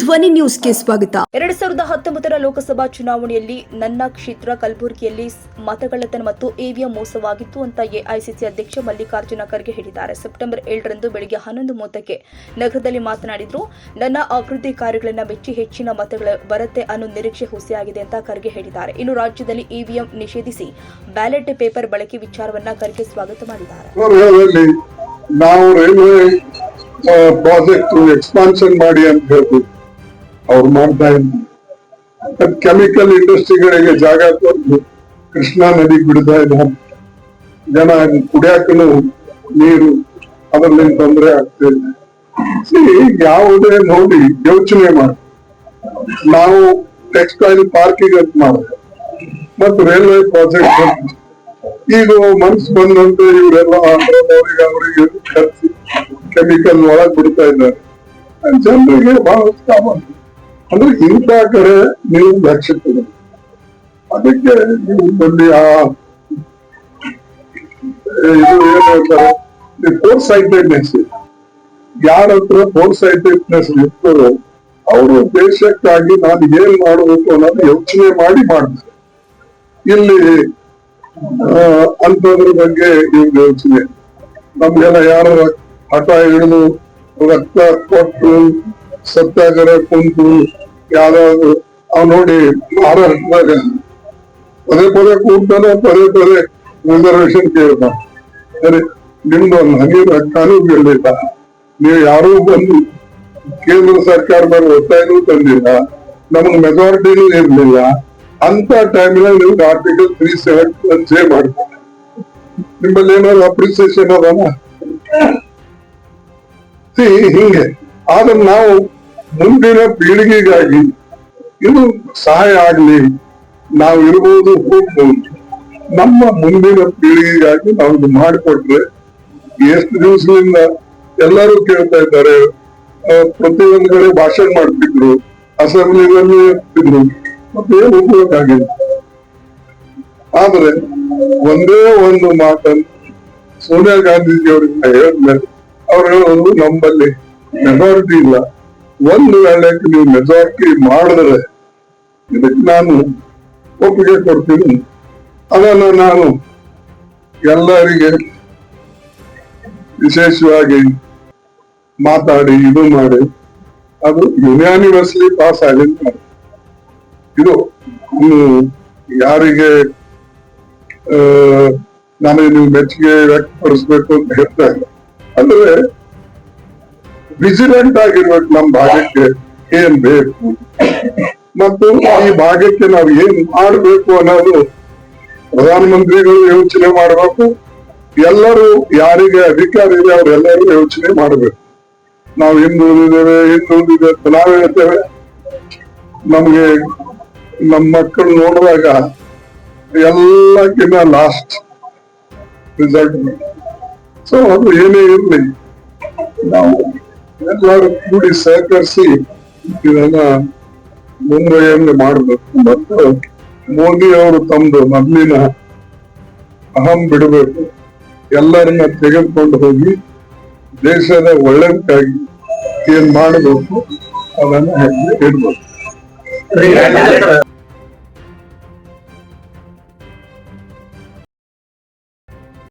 ಧ್ವನಿ ನ್ಯೂಸ್ಗೆ ಸ್ವಾಗತ. ಎರಡ್ ಸಾವಿರದ ಹತ್ತೊಂಬತ್ತರ ಲೋಕಸಭಾ ಚುನಾವಣೆಯಲ್ಲಿ ನನ್ನ ಕ್ಷೇತ್ರ ಕಲಬುರಗಿಯಲ್ಲಿ ಮತಗಳ್ಳತನ ಮತ್ತು ಇವಿಎಂ ಮೋಸವಾಗಿತ್ತು ಅಂತ ಎಐಸಿಸಿ ಅಧ್ಯಕ್ಷ ಮಲ್ಲಿಕಾರ್ಜುನ ಖರ್ಗೆ ಹೇಳಿದ್ದಾರೆ. ಸೆಪ್ಟೆಂಬರ್ ಏಳರಂದು ಬೆಳಗ್ಗೆ ಹನ್ನೊಂದು ಮೂವತ್ತಕ್ಕೆ ನಗರದಲ್ಲಿ ಮಾತನಾಡಿದ್ರು ನನ್ನ ಅಭಿವೃದ್ಧಿ ಕಾರ್ಯಗಳನ್ನು ಮೆಚ್ಚಿ ಹೆಚ್ಚಿನ ಮತಗಳ ಬರುತ್ತೆ ಅನ್ನೋ ನಿರೀಕ್ಷೆ ಹುಸಿಯಾಗಿದೆ ಅಂತ ಖರ್ಗೆ ಹೇಳಿದ್ದಾರೆ. ಇನ್ನು ರಾಜ್ಯದಲ್ಲಿ ಇವಿಎಂ ನಿಷೇಧಿಸಿ ಬ್ಯಾಲೆಟ್ ಪೇಪರ್ ಬಳಕೆ ವಿಚಾರವನ್ನ ಖರ್ಗೆ ಸ್ವಾಗತ ಮಾಡಿದ್ದಾರೆ. ನಾವು ರೈಲ್ವೆ ಪ್ರಾಜೆಕ್ಟ್ ಎಕ್ಸ್ಪಾನ್ಷನ್ ಮಾಡಿ ಅಂತ ಹೇಳ್ತೀವಿ. ಅವ್ರು ಮಾಡ್ತಾ ಇದ್ರು ಕೆಮಿಕಲ್ ಇಂಡಸ್ಟ್ರಿಗಳಿಗೆ ಜಾಗ ಕೊಟ್ಟು ಕೃಷ್ಣಾ ನದಿಗೆ ಬಿಡ್ತಾ ಇದ್ದಾರೆ ಜನ ಕುಡಿಯಾಕನು ನೀರು ಅದರಲ್ಲಿ ತೊಂದರೆ ಆಗ್ತಿದೆ See, ಯಾವುದೇ ನೋಡಿ ಯೋಚನೆ ಮಾಡಿ ನಾವು ಟೆಕ್ಸ್ಟೈಲ್ ಪಾರ್ಕಿಗೆ ಅಂತ ಮಾಡಿದೆ ಮತ್ತು ರೈಲ್ವೆ ಪ್ರಾಜೆಕ್ಟ್ ಈಗ ಮನ್ಸು ಬಂದಂತೆ ಇವರೆಲ್ಲ ಆಂಧ್ರದವರಿಗೆ ಅವರಿಗೆ ಖರ್ಚು ಕೆಮಿಕಲ್ ಒಳಗ್ ಬಿಡ್ತಾ ಇದ್ದಾರೆ ಜನರಿಗೆ ಬಹಳ ಸಾಮಾನ್ಯ ಅಂದ್ರೆ ಇಂಥ ಕಡೆ ನೀವು ಲಕ್ಷ್ಯ ಅದಕ್ಕೆ ನೀವು ಬಂದು ಆ ಫೋರ್ ಸೈಟೆಡ್ನೆಸ್ ಯಾರ ಹತ್ರ ಫೋರ್ ಸೈಟೆಡ್ನೆಸ್ ಇರ್ತದೋ ಅವರು ದೇಶಕ್ಕಾಗಿ ನಾನು ಏನ್ ಮಾಡಬೇಕು ಅನ್ನೋದು ಯೋಚನೆ ಮಾಡಿ ಮಾಡ್ತಾರೆ. ಇಲ್ಲಿ ಆ, ಅಂಥದ್ರ ಬಗ್ಗೆ ಇವ್ರ ಯೋಚನೆ. ನಮ್ಗೆಲ್ಲ ಯಾರು ಹಠ ಹಿಡಿದು ರಕ್ತ ಕೊಟ್ಟು ಸತ್ಯಾಗ್ರಹ ಕುಂತು ಯಾರಾದ್ರು ಅವ್ ನೋಡಿ ಮಹಾರಾಷ್ಟ್ರದಾಗ ಪದೇ ಪದೇ ಕೂಡ್ತಾನೆ ಪದೇ ಪದೇ ರಿಸರ್ವೇಶನ್ ಕೇಳ್ತಾನೆ ಸರಿ ನಿಮ್ದು ಒಂದು ಹನಿ ರಕ್ತಾನು ಬೀಳಲಿಲ್ಲ ನೀವು ಯಾರೂ ಬಂದು ಕೇಂದ್ರ ಸರ್ಕಾರ ಮೇಲೆ ಒತ್ತಾಯನೂ ತಂದಿಲ್ಲ ನಮಗ್ ಮೆಜಾರಿಟಿನೂ ಇರ್ಲಿಲ್ಲ ಅಂತ ಟೈಮ್ನಲ್ಲಿ ನಿಮ್ಗೆ ಆರ್ಟಿಕಲ್ ತ್ರೀ ಸೆವೆನ್ ಜೆ ಮಾಡ್ತಾರೆ ನಿಮ್ಮಲ್ಲಿ ಏನಾದ್ರು ಅಪ್ರಿಸಿಯೇಷನ್ ಅದನ See, ಹಿಂಗೆ ಆದ್ರೆ ನಾವು ಮುಂದಿನ ಪೀಳಿಗೆಗಾಗಿ ಇದು ಸಹಾಯ ಆಗಲಿ. ನಾವು ಇರ್ಬೋದು, ಹೋಗ್ಬೋದು. ನಮ್ಮ ಮುಂದಿನ ಪೀಳಿಗೆಗಾಗಿ ನಾವು ಇದು ಮಾಡಿಕೊಟ್ರೆ ಎಷ್ಟು ದಿವಸದಿಂದ ಎಲ್ಲರೂ ಕೇಳ್ತಾ ಇದ್ದಾರೆ ಪ್ರತಿಯೊಂದು ಕಡೆ ಭಾಷಣ ಮಾಡ್ತಿದ್ರು ಅಸೆಂಬ್ಲಿನಲ್ಲಿ ಇರ್ತಿದ್ರು ಮತ್ತೆ ಉಪಯೋಗ ಆದ್ರೆ ಒಂದೇ ಒಂದು ಮಾತನ್ನು ಸೋನಿಯಾ ಗಾಂಧೀಜಿ ಅವರಿಂದ ಹೇಳಿದ್ಮೇಲೆ, ಅವ್ರು ಹೇಳೋದು ನಮ್ಮಲ್ಲಿ ಮೆಜಾರಿಟಿ ಇಲ್ಲ. ಒಂದು ವೇಳೆ ನೀವು ಮೆಜಾರಿಟಿ ಮಾಡಿದ್ರೆ, ಇದಕ್ಕೆ ನಾನು ಒಪ್ಪಿಗೆ ಕೊಡ್ತೀನಿ. ಅದನ್ನು ನಾನು ಎಲ್ಲರಿಗೆ ವಿಶೇಷವಾಗಿ ಮಾತಾಡಿ, ಇದು ಮಾಡಿ, ಅದು ಯುನಾನಿವರ್ಸಲಿ ಪಾಸ್ ಆಗಿ ಇದು ಯಾರಿಗೆ ನಾನು ನನಗೆ ನೀವು ಮೆಚ್ಚುಗೆ ವ್ಯಕ್ತಪಡಿಸ್ಬೇಕು ಅಂತ ಹೇಳ್ತಾ ಇಲ್ಲ. ಅಂದ್ರೆ ವಿಜಿಲೆಂಟ್ ಆಗಿರ್ಬೇಕು ನಮ್ಮ ಭಾಗಕ್ಕೆ ಏನ್ ಬೇಕು? ಮತ್ತು ಈ ಭಾಗಕ್ಕೆ ನಾವು ಏನ್ ಮಾಡಬೇಕು ಅನ್ನೋದು ಪ್ರಧಾನಮಂತ್ರಿಗಳು ಯೋಚನೆ ಮಾಡಬೇಕು. ಎಲ್ಲರೂ ಯಾರಿಗೆ ಅಧಿಕಾರ ಇದೆ ಅವರೆಲ್ಲರೂ ಯೋಚನೆ ಮಾಡಬೇಕು. ನಾವು ಹಿಂದುಳಿದೇವೆ ಹಿಂದುಳಿದಿದೆ ಅಂತ ನಾವು ಹೇಳ್ತೇವೆ. ನಮ್ಗೆ ನಮ್ಮ ಮಕ್ಕಳು ನೋಡುವಾಗ ಎಲ್ಲಕ್ಕಿಂತ ಲಾಸ್ಟ್ ರಿಸಲ್ಟ್ ಸೊ ಅದು ಏನೇ ಇರಲಿ, ನಾವು ಎಲ್ಲರೂ ಕೂಡಿ ಸಹಕರಿಸಿ ಇದನ್ನ ಮುಂಬೈಯಲ್ಲಿ ಮಾಡಬೇಕು. ಮತ್ತು ಮೋದಿ ಅವರು ತಮ್ಮದು ಮೊದಲಿನ ಅಹಂ ಬಿಡಬೇಕು. ಎಲ್ಲರನ್ನ ತೆಗೆದುಕೊಂಡು ಹೋಗಿ ದೇಶದ ಒಳ್ಳೆದಕ್ಕಾಗಿ ಏನ್ ಮಾಡಬೇಕು, ಅದನ್ನ ಹೆಜ್ಜೆ ಇಡ್ಬೇಕು.